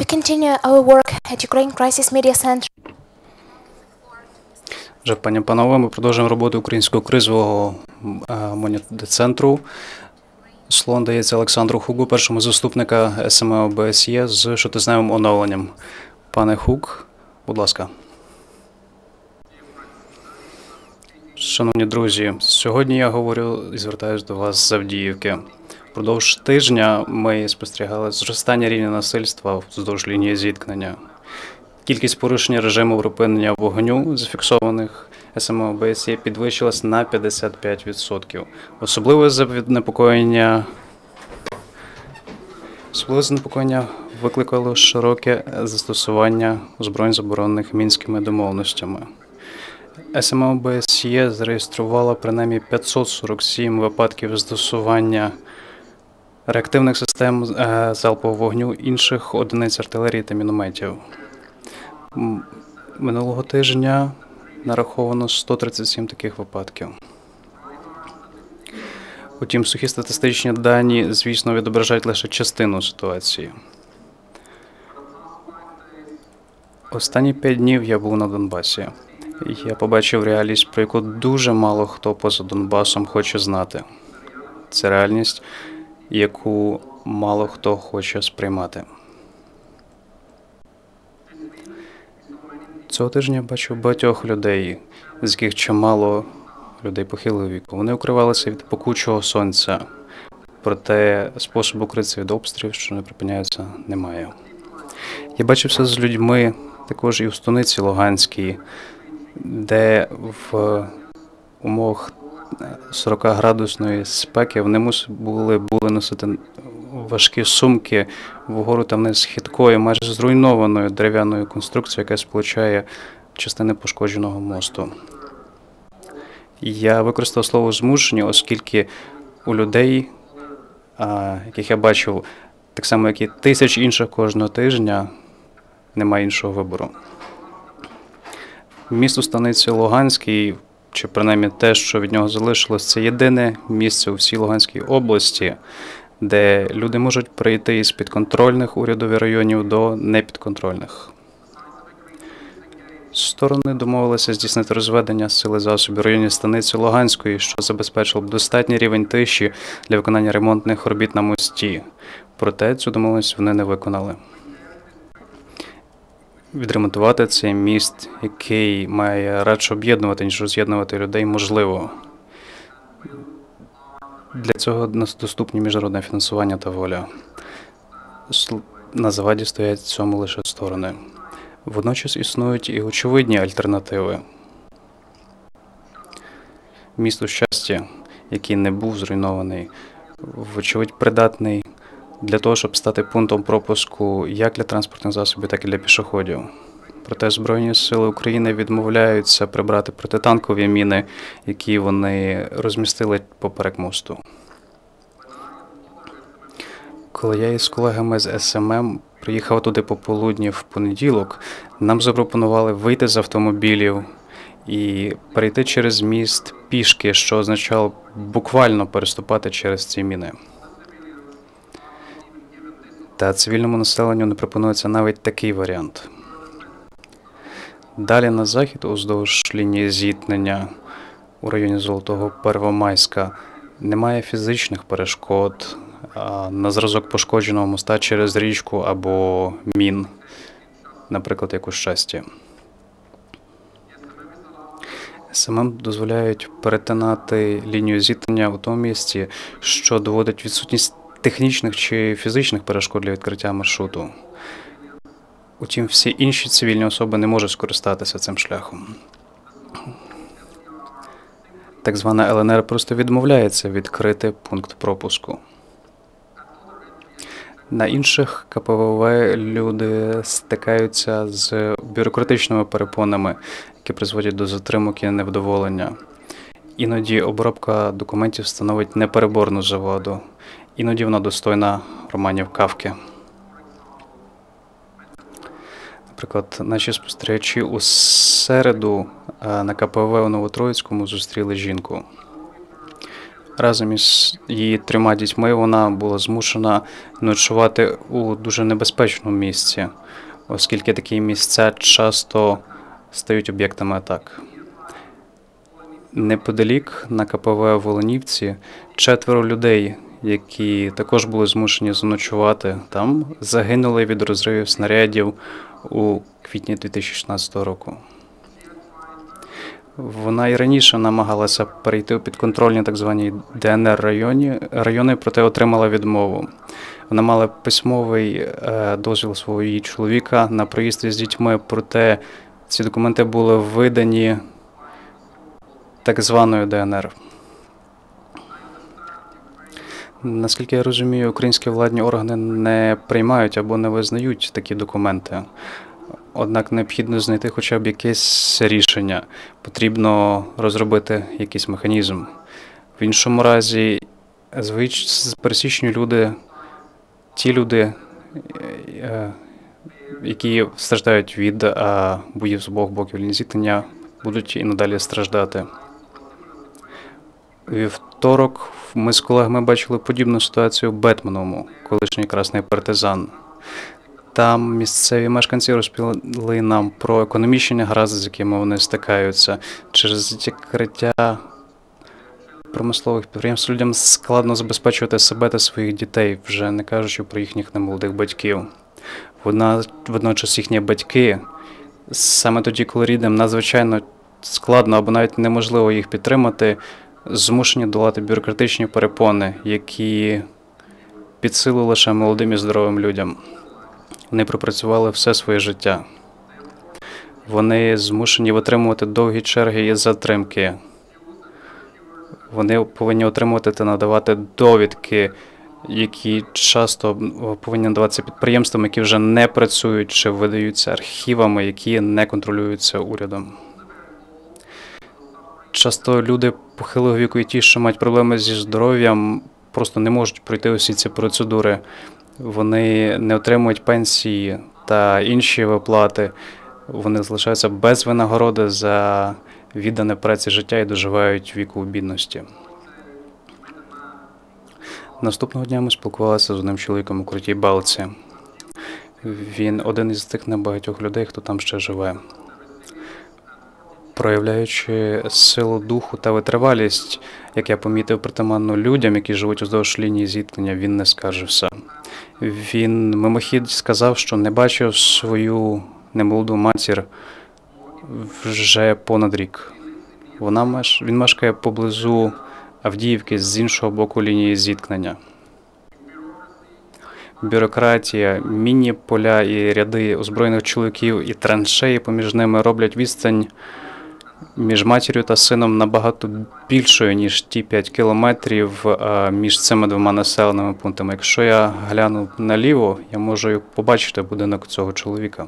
We continue our work at Ukraine Crisis Media Center. Вже пані панове, ми продовжуємо роботу українського кризового моніторинг-центру. Слово дається Олександру Хугу, першому заступника СМО ОБСЄ з щотизневим оновленням. Пане Хук, будь ласка. Шановні друзі, сьогодні я говорю і звертаюся до вас з Авдіївки. Впродовж тижня ми спостерігали зростання рівня насильства вздовж лінії зіткнення. Кількість порушень режиму припинення вогню, зафіксованих СМО ОБСЄ, підвищилась на 55%. Особливе занепокоєння Особливе занепокоєння викликало широке застосування збройно заборонених мінськими домовленостями. СМО ОБСЄ зареєструвала принаймні 547 випадків застосування реактивних систем е, залпового вогню інших одиниць артилерії та мінометів. Минулого тижня нараховано 137 таких випадків. Утім, сухі статистичні дані, звісно, відображають лише частину ситуації. Останні п'ять днів я був на Донбасі. Я побачив реальність, про яку дуже мало хто поза Донбасом хоче знати. Це реальність, яку мало хто хоче сприймати. Цього тижня бачив багатьох людей, з яких чимало людей похилого віку. Вони укривалися від пекучого сонця, проте способу укритися від обстрілів, що не припиняються, немає. Я бачився з людьми також і в Стониці Луганській, де в умовах 40-градусної спеки вони мусили були, носити важкі сумки вгору та вниз хиткою, майже зруйнованою дерев'яною конструкцією, яка сполучає частини пошкодженого мосту. Я використав слово змушені, оскільки у людей, яких я бачив, так само, як і тисяч інших кожного тижня, немає іншого вибору. Місто станиці Луганській, чи принаймні те, що від нього залишилось, це єдине місце у всій Луганській області, де люди можуть прийти із підконтрольних урядових районів до непідконтрольних. Сторони домовилися здійснити розведення сили засобів районі станиці Луганської, що забезпечило б достатній рівень тиші для виконання ремонтних робіт на мості. Проте цю домовленість вони не виконали. Відремонтувати цей міст, який має радше об'єднувати, ніж роз'єднувати людей, можливо. Для цього нас доступні міжнародне фінансування та воля. На заваді стоять цьому лише сторони. Водночас існують і очевидні альтернативи. Місто щастя, який не був зруйнований, вочевидь придатний для того, щоб стати пунктом пропуску як для транспортних засобів, так і для пішоходів. Проте Збройні сили України відмовляються прибрати протитанкові міни, які вони розмістили поперек мосту. Коли я із колегами з СММ приїхав туди пополудні в понеділок, нам запропонували вийти з автомобілів і перейти через міст пішки, що означало буквально переступати через ці міни. Та цивільному населенню не пропонується навіть такий варіант. Далі на захід, уздовж лінії зіткнення у районі Золотого Первомайська, немає фізичних перешкод на зразок пошкодженого моста через річку або мін, наприклад, як у щасті. СММ дозволяють перетинати лінію зіткнення у тому місці, що доводить відсутність технічних чи фізичних перешкод для відкриття маршруту. Утім, всі інші цивільні особи не можуть скористатися цим шляхом. Так звана ЛНР просто відмовляється відкрити пункт пропуску. На інших КПВВ люди стикаються з бюрократичними перепонами, які призводять до затримок і невдоволення. Іноді обробка документів становить непереборну заваду, іноді вона достойна романів Кавки. Наприклад, наші спостерігачі у середу е, на КПВ у Новотроїцькому зустріли жінку. разом із її трьома дітьми вона була змушена ночувати у дуже небезпечному місці, оскільки такі місця часто стають об'єктами атак. Неподалік на КПВ Волонівці четверо людей, які також були змушені заночувати там, загинули від розривів снарядів у квітні 2016 року. Вона і раніше намагалася перейти у підконтрольні так звані ДНР районі, райони, проте отримала відмову. Вона мала письмовий е, дозвіл свого її чоловіка на проїзд з дітьми, проте ці документи були видані так званою ДНР. Наскільки я розумію, українські владні органи не приймають або не визнають такі документи. Однак необхідно знайти хоча б якесь рішення. Потрібно розробити якийсь механізм. В іншому разі, звич... пересічні люди, ті люди, е, які страждають від е, боїв з обох боків лінії зіткнення, будуть і надалі страждати. Вівторок ми з колегами бачили подібну ситуацію в Бетменому, колишній красний партизан. Там місцеві мешканці розповіли нам про економічні негаразди, з якими вони стикаються. Через закриття промислових підприємств людям складно забезпечувати себе та своїх дітей, вже не кажучи про їхніх немолодих батьків. Водна, водночас їхні батьки саме тоді, коли рідним надзвичайно складно або навіть неможливо їх підтримати, змушені долати бюрократичні перепони, які під силу лише молодим і здоровим людям. Вони пропрацювали все своє життя. Вони змушені витримувати довгі черги і затримки. Вони повинні отримувати та надавати довідки, які часто повинні надаватися підприємствам, які вже не працюють чи видаються архівами, які не контролюються урядом. Часто люди похилого віку і ті, що мають проблеми зі здоров'ям, просто не можуть пройти усі ці процедури. Вони не отримують пенсії та інші виплати. Вони залишаються без винагороди за віддане праці життя і доживають віку у бідності. Наступного дня ми спілкувалися з одним чоловіком у крутій балці. Він один із тих небагатьох людей, хто там ще живе. Проявляючи силу духу та витривалість, як я помітив притаманно людям, які живуть уздовж лінії зіткнення, він не скаржився. Він мимохідь сказав, що не бачив свою немолоду матір вже понад рік. Вона меш... Він мешкає поблизу Авдіївки з іншого боку лінії зіткнення. Бюрократія, міні поля і ряди озброєних чоловіків і траншеї поміж ними роблять відстань між матір'ю та сином набагато більшою, ніж ті 5 кілометрів між цими двома населеними пунктами. Якщо я гляну наліво, я можу побачити будинок цього чоловіка.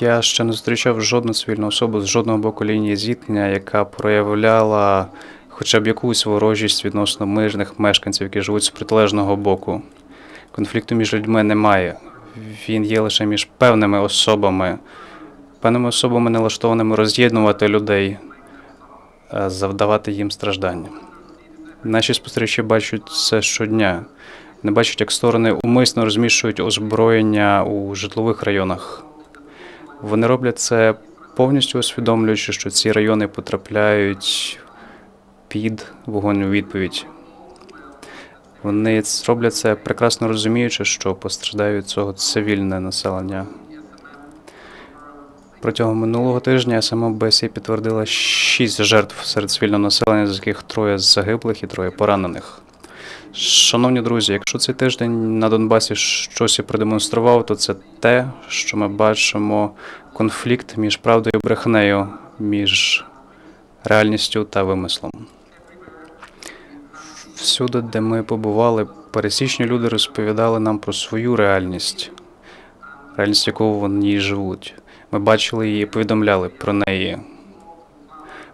Я ще не зустрічав жодну цивільну особу з жодного боку лінії зіткнення, яка проявляла хоча б якусь ворожість відносно мирних мешканців, які живуть з протилежного боку. Конфлікту між людьми немає він є лише між певними особами, певними особами налаштованими роз'єднувати людей, е, завдавати їм страждання. Наші спостерігачі бачать це щодня. Не бачать, як сторони умисно розміщують озброєння у житлових районах. Вони роблять це повністю усвідомлюючи, що ці райони потрапляють під вогонь у відповідь. Вони роблять це прекрасно розуміючи, що постраждає від цього цивільне населення. Протягом минулого тижня сама БСІ підтвердила шість жертв серед цивільного населення, з яких троє загиблих і троє поранених. Шановні друзі, якщо цей тиждень на Донбасі щось і продемонстрував, то це те, що ми бачимо конфлікт між правдою і брехнею, між реальністю та вимислом. Всюди, де ми побували, пересічні люди розповідали нам про свою реальність, реальність, якого вони живуть. Ми бачили її і повідомляли про неї.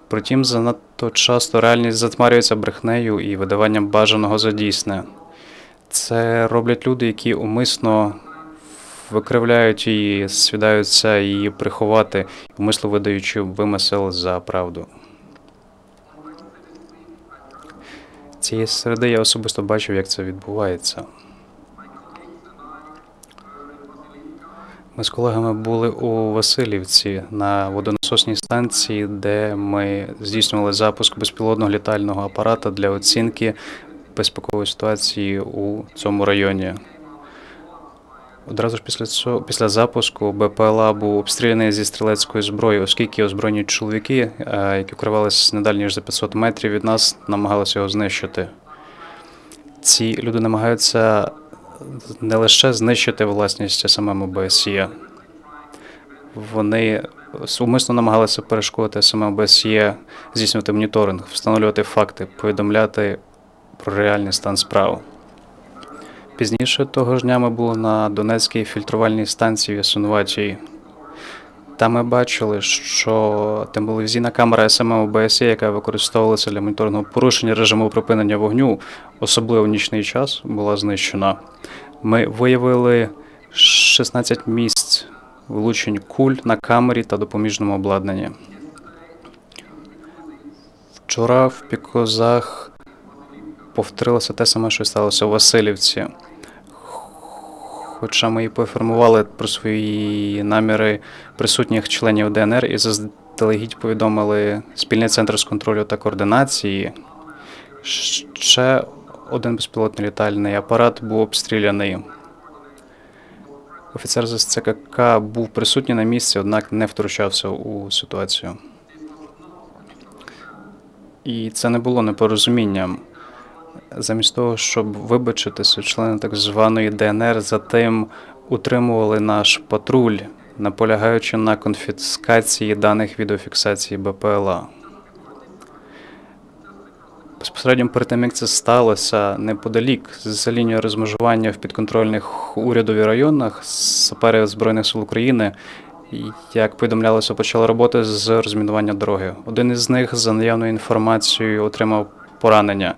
Протім, занадто часто реальність затмарюється брехнею і видаванням бажаного за дійсне. Це роблять люди, які умисно викривляють її, свідаються її приховати, вмишло видаючи вимисел за правду. Цієї середи я особисто бачив, як це відбувається. Ми з колегами були у Васильівці на водонасосній станції, де ми здійснювали запуск безпілотного літального апарата для оцінки безпекової ситуації у цьому районі. Одразу ж після цього, після запуску БПЛА був обстріляний зі стрілецької зброї, оскільки озброєні чоловіки, е, які укривалися не далі ніж за 500 метрів від нас, намагалися його знищити. Ці люди намагаються не лише знищити власність самому ОБСЄ, вони умисно намагалися перешкодити саме ОБСЄ, здійснювати моніторинг, встановлювати факти, повідомляти про реальний стан справ. Пізніше того ж дня ми були на Донецькій фільтрувальній станції в Ясунуватії. Там ми бачили, що телевізійна камера СММ ОБСЄ, яка використовувалася для моніторного порушення режиму припинення вогню, особливо в нічний час, була знищена. Ми виявили 16 місць влучень куль на камері та допоміжному обладнанні. Вчора в Пікозах повторилося те саме, що сталося у Васильівці. Хоча ми і поінформували про свої наміри присутніх членів ДНР і заздалегідь повідомили спільний центр з контролю та координації. Ще один безпілотний літальний апарат був обстріляний. Офіцер з СЦКК був присутній на місці, однак не втручався у ситуацію. І це не було непорозумінням. Замість того, щоб вибачитися, члени так званої ДНР затим утримували наш патруль, наполягаючи на конфіскації даних відеофіксації БПЛА. Безпосередньо перед тим, як це сталося, неподалік за лінією розмежування в підконтрольних урядові районах сапери Збройних сил України, як повідомлялося, почали роботи з розмінування дороги. Один із них, за наявною інформацією, отримав поранення.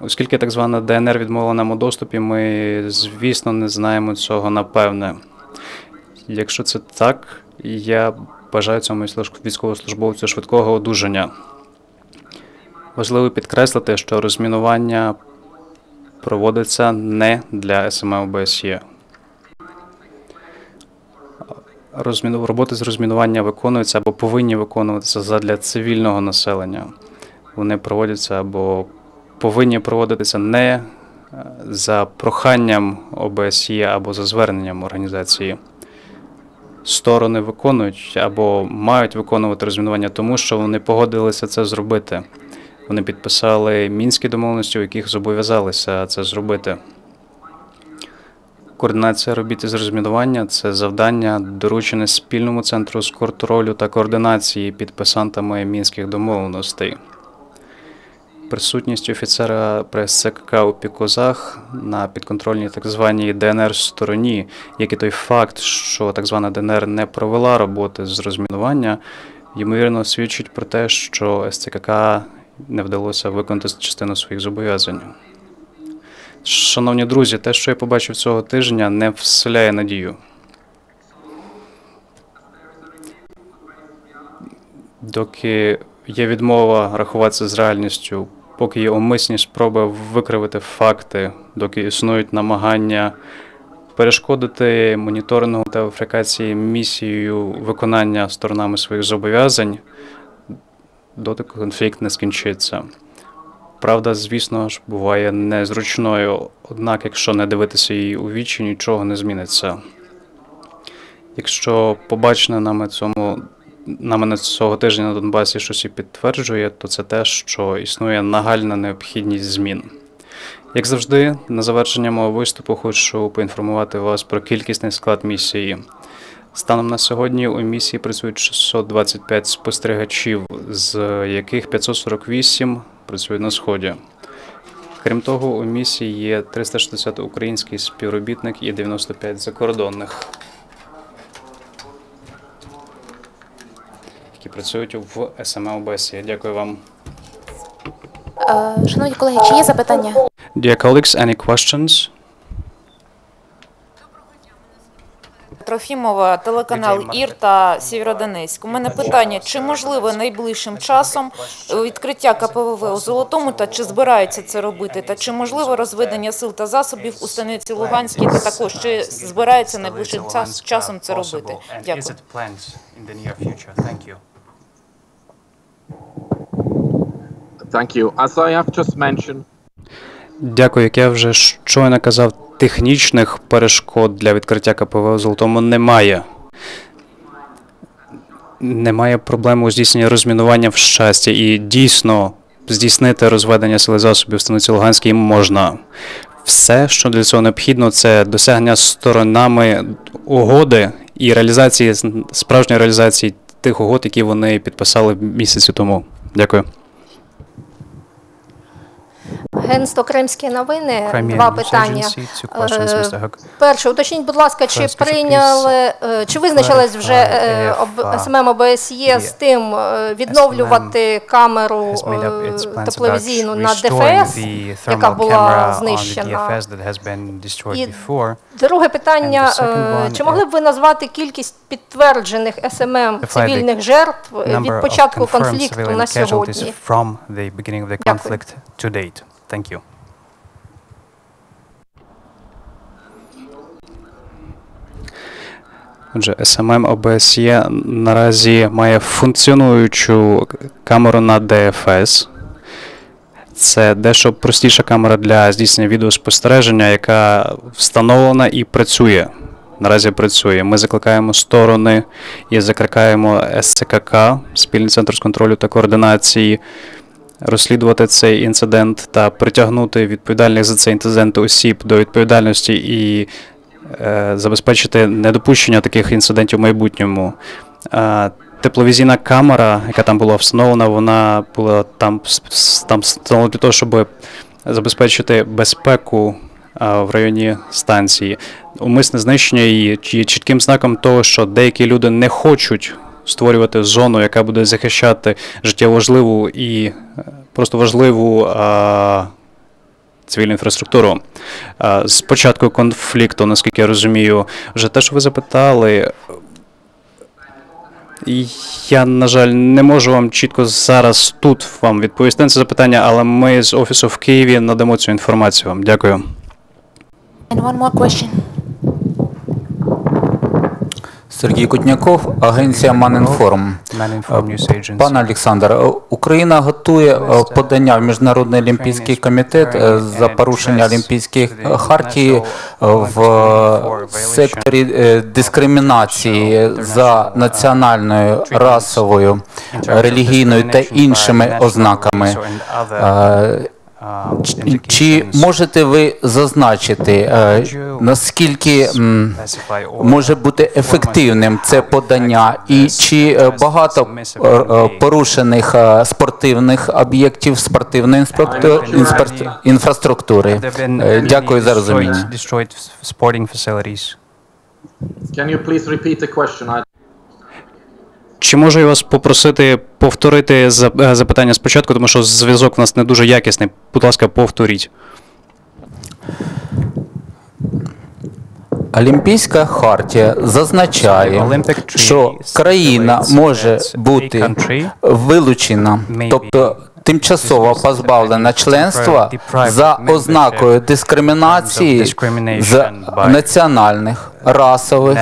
Оскільки так звана ДНР відмовила нам у доступі, ми, звісно, не знаємо цього напевне. Якщо це так, я бажаю цьому військовослужбовцю швидкого одужання. Важливо підкреслити, що розмінування проводиться не для СМ ОБСЄ. Розміну... Роботи з розмінування виконуються або повинні виконуватися задля цивільного населення. Вони проводяться або повинні проводитися не е, за проханням ОБСЄ або за зверненням організації. Сторони виконують або мають виконувати розмінування, тому що вони погодилися це зробити. Вони підписали мінські домовленості, у яких зобов'язалися це зробити. Координація робіт з розмінування це завдання, доручене спільному центру з контролю та координації підписантами мінських домовленостей. Присутність офіцера ПСЦК у Пікозах на підконтрольній так званій ДНР стороні, як і той факт, що так звана ДНР не провела роботи з розмінування, ймовірно свідчить про те, що СЦКК не вдалося виконати частину своїх зобов'язань. Шановні друзі, те, що я побачив цього тижня, не вселяє надію. Доки є відмова рахуватися з реальністю, поки є умисні спроби викривити факти, доки існують намагання перешкодити моніторингу та верифікації місією виконання сторонами своїх зобов'язань, доти конфлікт не скінчиться. Правда, звісно ж, буває незручною, однак, якщо не дивитися її у вічі, нічого не зміниться. Якщо побачене нами цьому нами цього тижня на Донбасі щось і підтверджує, то це те, що існує нагальна необхідність змін. Як завжди, на завершення мого виступу хочу поінформувати вас про кількісний склад місії. Станом на сьогодні у місії працюють 625 спостерігачів, з яких 548 працюють на сході. Крім того, у місії є 360 українських співробітник і 95 закордонних, працюють в СМ ОБСЄ. Дякую вам. Е, Шановні колеги, чи є запитання? Dear colleagues, any questions? Трофімова, телеканал Ір та Сєвєродонецьк. У мене питання: чи можливо найближчим часом відкриття КПВВ у Золотому та чи збираються це робити? Та чи можливо розведення сил та засобів у станиці Луганській? Та також чи збирається найближчим час- часом це робити? Дякую. Thank you. As I have just mentioned, Дякую, як я вже щойно казав, технічних перешкод для відкриття КПВ у Золотому немає. Немає проблеми у здійсненні розмінування в щасті, і дійсно здійснити розведення сили засобів в станиці Луганській можна. Все, що для цього необхідно, це досягнення сторонами угоди і реалізації справжньої реалізації тих угод, які вони підписали місяці тому. Дякую. Агентство Кримські новини. Два питання. Е. Перше, уточніть, будь ласка, чи прийняли, е, чи визначились вже об- СММ ОБСЄ з тим е, відновлювати камеру е, тепловізійну на ДФС, яка була знищена. І. Друге питання, е, чи могли б ви назвати кількість підтверджених СММ цивільних жертв е, від початку конфлікту на сьогодні? Дякую. Thank you. Отже, SMM OBSE наразі має функціонуючу камеру на DFS. Це дещо простіша камера для здійснення відеоспостереження, яка встановлена і працює. Наразі працює. Ми закликаємо сторони і закликаємо СЦКК, спільний центр з контролю та координації, розслідувати цей інцидент та притягнути відповідальних за цей інцидент осіб до відповідальності і е, забезпечити недопущення таких інцидентів в майбутньому. Е, Тепловізійна камера, яка там була встановлена, вона була там, там встановлена для того, щоб забезпечити безпеку в районі станції. Умисне знищення її є чітким знаком того, що деякі люди не хочуть створювати зону, яка буде захищати життєво і е, просто важливу а, цивільну інфраструктуру. З початку конфлікту, наскільки я розумію, вже те, що ви запитали, Я, на жаль, не можу вам чітко зараз тут вам відповісти на це запитання, але ми з офісу в Києві надамо цю інформацію вам. Дякую. And one more question. Сергій Кутняков, агенція Манінформ. Maninform Пане Олександр, е, Україна готує е, подання в Міжнародний олімпійський комітет е, за порушення олімпійських е, хартії е, в е, секторі е, дискримінації за національною, расовою, е, релігійною та іншими ознаками. Чи- можете ви зазначити, е, наскільки може бути ефективним це подання, і чи е, багато е, порушених спортивних об'єктів спортивної інфраструктури? Дякую за розуміння. Can you please repeat the question? I Чи можу я вас попросити повторити е, запитання спочатку, тому що зв'язок у нас не дуже якісний. Будь ласка, повторіть. Олімпійська хартія зазначає, що країна може бути вилучена, тобто тимчасово позбавлена членства за ознакою дискримінації з національних, расових,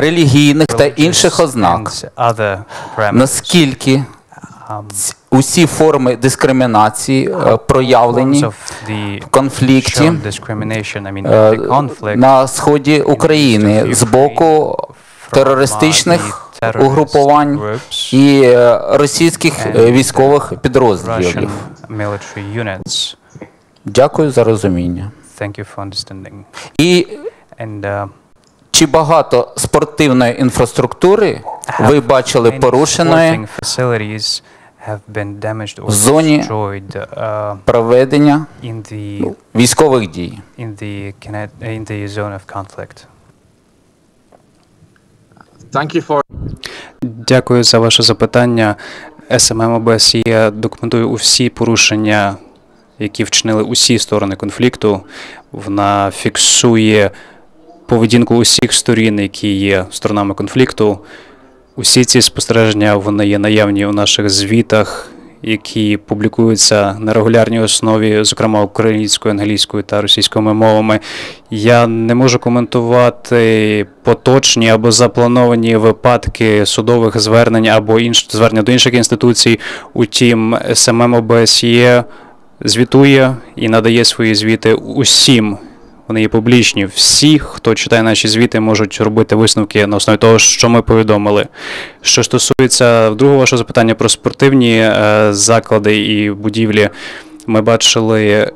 релігійних та інших ознак. Наскільки Um, усі форми дискримінації е, проявлені в конфлікті е, на сході України з боку терористичних угрупувань і е, російських е, військових підрозділів. Дякую за розуміння. І uh, чи багато спортивної інфраструктури ви бачили порушеної в зоні uh, проведення in військових дій? Дякую за ваше запитання. СММ ОБСЄ документує усі порушення, які вчинили усі сторони конфлікту. Вона фіксує поведінку усіх сторін, які є сторонами конфлікту. Усі ці спостереження вони є наявні у наших звітах, які публікуються на регулярній основі, зокрема українською, англійською та російською мовами. Я не можу коментувати поточні або заплановані випадки судових звернень або інш... звернення до інших інституцій. Утім, СММ ОБСЄ звітує і надає свої звіти усім. Вони є публічні. Всі, хто читає наші звіти, можуть робити висновки на основі того, що ми повідомили. Що стосується другого вашого запитання про спортивні е, заклади і будівлі, ми бачили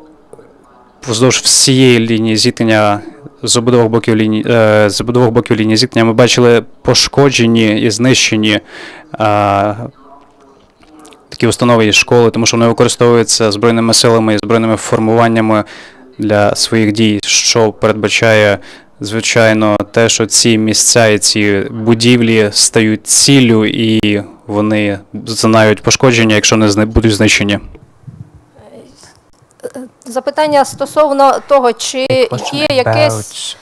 вздовж всієї лінії зіткнення з обидвох боків лінії е, з обидвох боків лінії зіткнення. Ми бачили пошкоджені і знищені. Е, такі установи і школи, тому що вони використовуються збройними силами і збройними формуваннями для своїх дій, що передбачає, звичайно, те, що ці місця і ці будівлі стають ціллю і вони зазнають пошкодження, якщо не будуть знищені. Запитання стосовно того, чи є якесь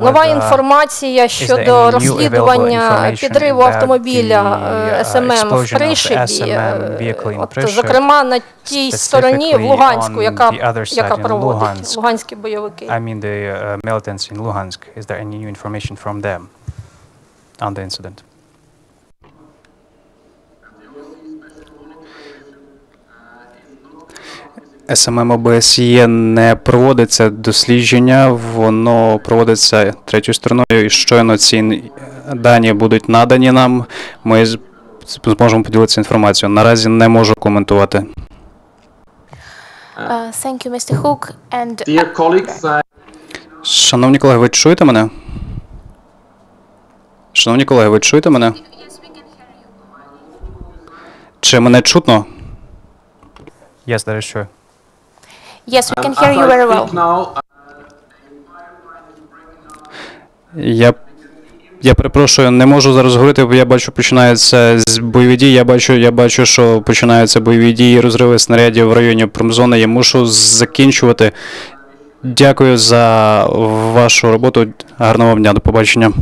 нова інформація щодо розслідування підриву автомобіля е, СММ в Пришибі, е, от, зокрема на тій стороні в Луганську, яка, яка проводить луганські бойовики. I mean the militants in Luhansk. Is there any new information from them on the incident? СММ ОБСЄ не проводиться дослідження, воно проводиться третьою стороною, і щойно ці дані будуть надані нам, ми зможемо поділитися інформацією. Наразі не можу коментувати. Uh, thank you, Mr. Hook. And Dear colleagues, uh, Шановні колеги, ви чуєте мене? Шановні колеги, ви чуєте мене? Чи мене чутно? Yes, that is true. Yes, we can hear you very well. Я, я перепрошую, не можу зараз говорити, бо я бачу, починаються з бойові дії. Я бачу, я бачу, що починаються бойові дії, розриви снарядів в районі промзони. Я мушу закінчувати. Дякую за вашу роботу. Гарного вам дня. До побачення.